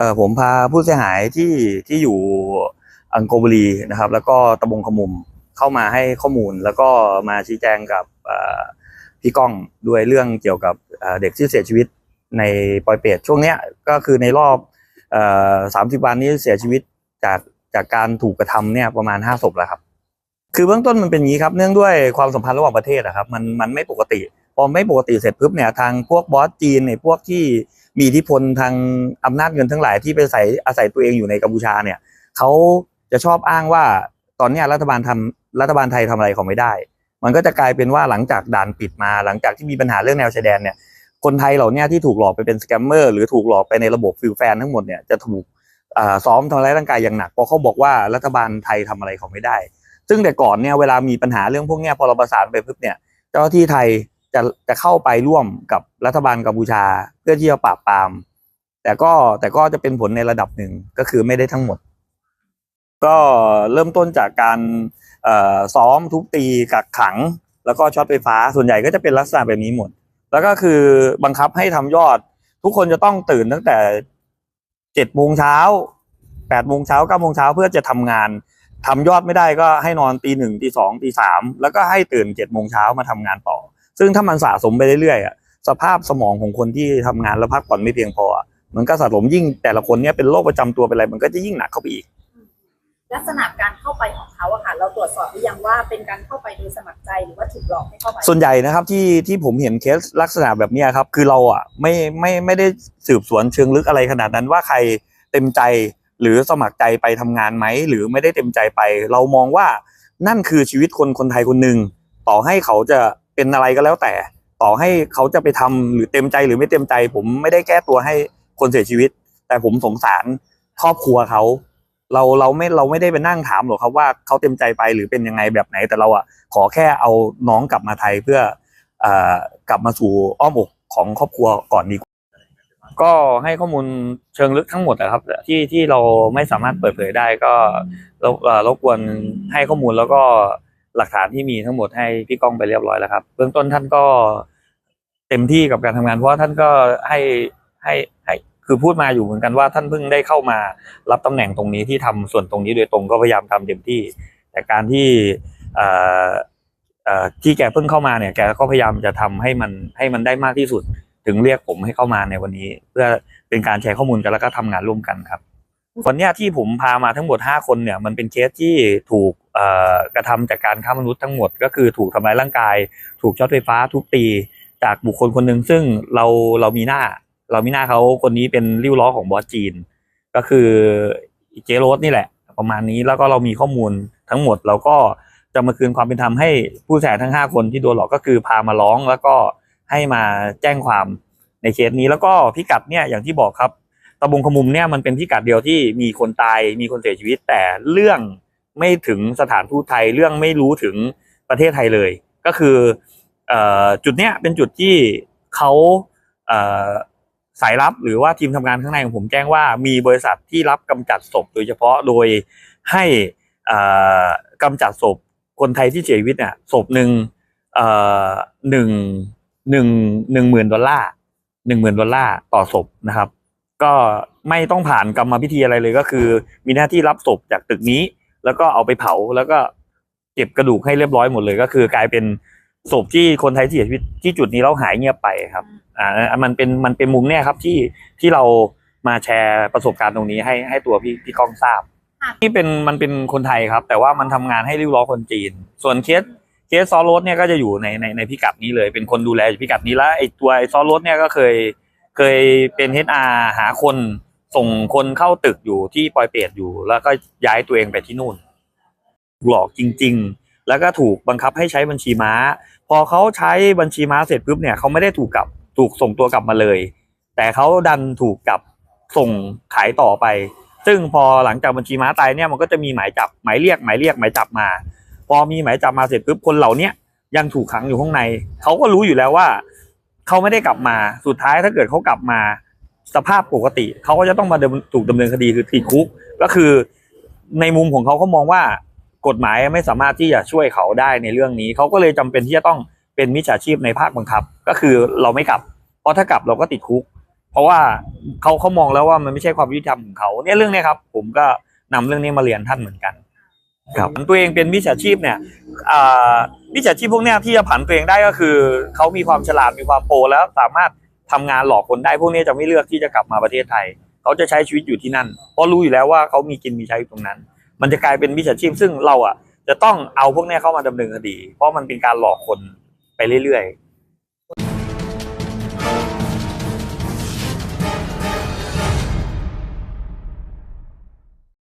เออผมพาผู้เสียหายที่ที่อยู่อังโกบุรีนะครับ แล้วก็ตะบงขมุมเข้ามาให้ข้อมูล แล้วก็มาชี้แจงกับพี่ก้องด้วยเรื่องเกี่ยวกับเด็กที่เสียชีวิตในปอยเปรตช่วงเนี้ยก็คือในรอบสามสิบวันนี้เสียชีวิตจากจากการถูกกระทำเนี่ยประมาณห้าศพแล้วครับคือเบื้องต้นมันเป็นอย่างนี้ครับเนื่องด้วยความสัมพันธ์ระหว่างประเทศอะครับมันมันไม่ปกติพอไม่ปกติเสร็จปุ๊บเนี่ยทางพวกบอสจีนเนี่ยพวกที่ มีอิทธิพลทางอำนาจเงินทั้งหลายที่ไปใส่อาศัยตัวเองอยู่ในกัมพูชาเนี่ยเขาจะชอบอ้างว่าตอนนี้รัฐบาลทำรัฐบาลไทยทำอะไรเขาไม่ได้ มันก็จะกลายเป็นว่าหลังจากด่านปิดมา หลังจากที่มีปัญหาเรื่องแนวชายแดนเนี่ยคนไทยเหล่านี้ที่ถูกหลอกไปเป็นสแกมเมอร์หรือถูกหลอกไปในระบบฟิลแฟนทั้งหมดเนี่ยจะถูกซ้อมทำร้ายร่างกายอย่างหนักเพราะเขาบอกว่ารัฐบาลไทยทำอะไรเขาไม่ได้ ซึ่งแต่ก่อนเนี่ยเวลามีปัญหาเรื่องพวกนี้พอเราประสานไปปุ๊บเนี่ยเจ้าหน้าที่ไทย จะจะเข้าไปร่วมกับรัฐบาลกัมพูชา เพื่อที่จะปราบปราม แต่ก็แต่ก็จะเป็นผลในระดับหนึ่งก็คือไม่ได้ทั้งหมด ก็เริ่มต้นจากการซ้อมทุบตีกักขัง แล้วก็ช็อตไฟฟ้าส่วนใหญ่ก็จะเป็นลักษณะแบบนี้หมด แล้วก็คือบังคับให้ทำยอด ทุกคนจะต้องตื่นตั้งแต่เจ็ดโมงเช้าแปดโมงเช้าเก้าโมงเช้าเพื่อจะทำงานทำยอดไม่ได้ก็ให้นอนตีหนึ่งตีสองตีสามแล้วก็ให้ตื่นเจ็ดโมงเช้ามาทำงานต่อ ซึ่งถ้ามันสะสมไปเรื่อยๆอะสภาพสมองของคนที่ทำงานแล้วพักผ่อนไม่เพียงพออะมันก็สะสมยิ่งแต่ละคนเนี่ยเป็นโรคประจำตัวเป็นอะไร มันก็จะยิ่งหนักเข้าไปอีก ลักษณะการเข้าไปของเขาอะค่ะเราตรวจสอบหรือยังว่าเป็นการเข้าไปโดยสมัครใจหรือว่าถูกหลอกให้เข้าไป ส่วนใหญ่นะครับที่ที่ผมเห็นเคสลักษณะแบบเนี้ยครับ คือเราอะไม่ไม่ไม่ได้สืบสวนเชิงลึกอะไรขนาดนั้นว่าใครเต็มใจหรือสมัครใจไปทำงานไหมหรือไม่ได้เต็มใจไป เรามองว่านั่นคือชีวิตคนคนไทยคนหนึ่งต่อให้เขาจะ เป็นอะไรก็แล้วแต่ ต่อให้เขาจะไปทำหรือเต็มใจหรือไม่เต็มใจ ผมไม่ได้แก้ตัวให้คนเสียชีวิต แต่ผมสงสารครอบครัวเขา เราเราไม่เราไม่ได้ไปนั่งถามหรอกครับว่าเขาเต็มใจไปหรือเป็นยังไงแบบไหนแต่เราอะขอแค่เอาน้องกลับมาไทยเพื่อออกลับมาสู่อ้อมอกของครอบครัวก่อนดีกว่าก็ให้ข้อมูลเชิงลึกทั้งหมดนะครับ ที่ที่เราไม่สามารถเปิดเผยได้ก็รบเรบกวนให้ข้อมูลแล้วก็ หลักฐานที่มีทั้งหมดให้พี่ก้องไปเรียบร้อยแล้วครับ เบื้องต้นท่านก็เต็มที่กับการทำงาน เพราะว่าท่านก็ให้ให้ให้คือพูดมาอยู่เหมือนกันว่าท่านเพิ่งได้เข้ามารับตำแหน่งตรงนี้ที่ทำส่วนตรงนี้โดยตรงก็พยายามทำเต็มที่ แต่การที่เอ่อเอ่อที่แกเพิ่งเข้ามาเนี่ยแกก็พยายามจะทำให้มันให้มันได้มากที่สุด ถึงเรียกผมให้เข้ามาในวันนี้ เพื่อเป็นการแชร์ข้อมูลกันแล้วก็ทำงานร่วมกันครับวันเนี้ยที่ผมพามาทั้งหมด5คนเนี่ยมันเป็นเคสที่ถูกเอ่อ กระทำจากการค้ามนุษย์ทั้งหมด ก็คือถูกทำร้ายร่างกาย ถูกช็อตไฟฟ้าทุบตีจากบุคคลคนหนึ่งซึ่งเราเรามีหน้า เรามีหน้าเขาคนนี้เป็นริ้วล้อของบอสจีน ก็คือเจโรสนี่แหละ ประมาณนี้แล้วก็เรามีข้อมูลทั้งหมดเราก็จะมาคืนความเป็นธรรมให้ผู้เสียหายทั้ง 5 คนที่โดนหลอกก็คือพามาร้องแล้วก็ให้มาแจ้งความในเคสนี้แล้วก็พิกัดเนี่ยอย่างที่บอกครับตะบงขมุมเนี่ยมันเป็นพิกัดเดียวที่มีคนตายมีคนเสียชีวิตแต่เรื่อง ไม่ถึงสถานทูตไทยเรื่องไม่รู้ถึงประเทศไทยเลย ก็คืออจุดเนี้ยเป็นจุดที่เขาเสายลับหรือว่าทีมทำงานข้างในของผมแจ้งว่ามีบริษัทที่รับกำจัดศพโดยเฉพาะโดยให้อ่ากำจัดศพคนไทยที่เสียชีวิตเนี่ยศพหนึ่งหนึ่งหนึ่งหนึ่งหมื่นดอลลาร์หนึ่งหมื่นดอลลาร์ต่อศพนะครับ ก็ไม่ต้องผ่านกรรมพิธีอะไรเลยก็คือ มีหน้าที่รับศพจากตึกนี้ แล้วก็เอาไปเผาแล้วก็เก็บกระดูกให้เรียบร้อยหมดเลย ก็คือกลายเป็นศพที่คนไทยที่เสียชีวิตที่จุดนี้เราหายเงียบไปครับ อ่า มันเป็นมันเป็นมุมเนี่ยครับที่ที่เรามาแชร์ประสบการณ์ตรงนี้ให้ให้ตัวพี่พี่ก้องทราบค่ะนี่เป็นมันเป็นคนไทยครับ แต่ว่ามันทำงานให้ริ้วล้อคนจีน ส่วนเคสเคสซอลโรสเนี่ยก็จะอยู่ในในในพิกัดนี้เลย เป็นคนดูแลอยู่พิกัดนี้แล้วไอ้ตัวไอ้ซอลโรสเนี่ยก็เคยเคยเป็นเฮดอาหาคน ส่งคนเข้าตึกอยู่ที่ปอยเปรตอยู่ แล้วก็ย้ายตัวเองไปที่นู่น หลอกจริง ๆ แล้วก็ถูกบังคับให้ใช้บัญชีม้า พอเขาใช้บัญชีม้าเสร็จปุ๊บเนี่ยเขาไม่ได้ถูกกลับถูกส่งตัวกลับมาเลย แต่เขาดันถูกกลับส่งขายต่อไป ซึ่งพอหลังจากบัญชีม้าตายเนี่ยมันก็จะมีหมายจับหมายเรียกหมายเรียกหมายจับมา พอมีหมายจับมาเสร็จปุ๊บคนเหล่าเนี้ยยังถูกขังอยู่ข้างในเขาก็รู้อยู่แล้วว่าเขาไม่ได้กลับมาสุดท้ายถ้าเกิดเขากลับมา สภาพปกติเขาก็จะต้องมาดำถูกดำเนินคดีคือติดคุก ก็คือในมุมของเขาเขามองว่ากฎหมายไม่สามารถที่จะช่วยเขาได้ในเรื่องนี้ เขาก็เลยจำเป็นที่จะต้องเป็นมิจฉาชีพในภาคบังคับ ก็คือเราไม่กลับ เพราะถ้ากลับเราก็ติดคุก เพราะว่าเขาเขามองแล้วว่ามันไม่ใช่ความยุติธรรมของเขาเนี่ยเรื่องเนี้ยครับ ผมก็นำเรื่องนี้มาเรียนท่านเหมือนกัน ครับตัวเองเป็นมิจฉาชีพเนี่ยอ่ามิจฉาชีพพวกเนี้ยที่จะผันตัวเองได้ก็คือเขามีความฉลาดมีความโปรแล้วสามารถ ทำงานหลอกคนได้พวกนี้จะไม่เลือกที่จะกลับมาประเทศไทย เขาจะใช้ชีวิตอยู่ที่นั่น เพราะรู้อยู่แล้วว่าเขามีกินมีใช้อยู่ตรงนั้น มันจะกลายเป็นมิจฉาชีพซึ่งเราอะจะต้องเอาพวกนี้เข้ามาดำเนินคดี เพราะมันเป็นการหลอกคนไปเรื่อยๆ